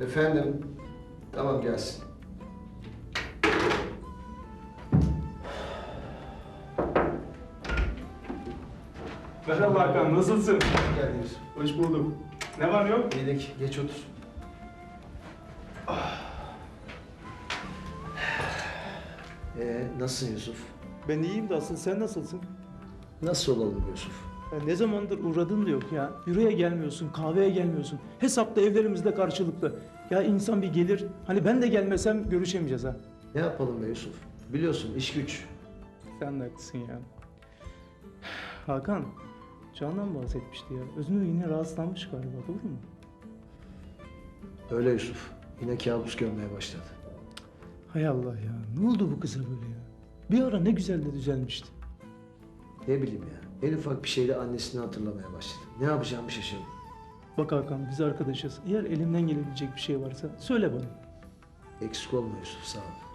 Efendim? Tamam gelsin. Merhaba Hakan, nasılsın? Geldiniz. Hoş bulduk. Ne var ne yok? İyilik. Geç otur. Ee, nasılsın Yusuf? Ben iyiyim de asıl sen nasılsın? Nasıl olalım Yusuf? Ya ne zamandır uğradın da yok ya. Büroya gelmiyorsun, kahveye gelmiyorsun. Hesapta evlerimizde karşılıklı. Ya insan bir gelir. Hani ben de gelmesem görüşemeyeceğiz ha. Ne yapalım be Yusuf? Biliyorsun iş güç. Sen de haklısın ya. Hakan, Canan bahsetmişti ya. Öznur yine rahatsızlanmış galiba, doğru mu? Öyle Yusuf. Yine kabus görmeye başladı. Hay Allah ya, ne oldu bu kıza böyle ya? Bir ara ne güzel de düzelmişti. Ne bileyim ya. En ufak bir şeyle annesini hatırlamaya başladı. Ne yapacağımı şaşırdım. Bak Hakan, biz arkadaşız. Eğer elimden gelebilecek bir şey varsa söyle bana. Eksik olma Yusuf sağ ol.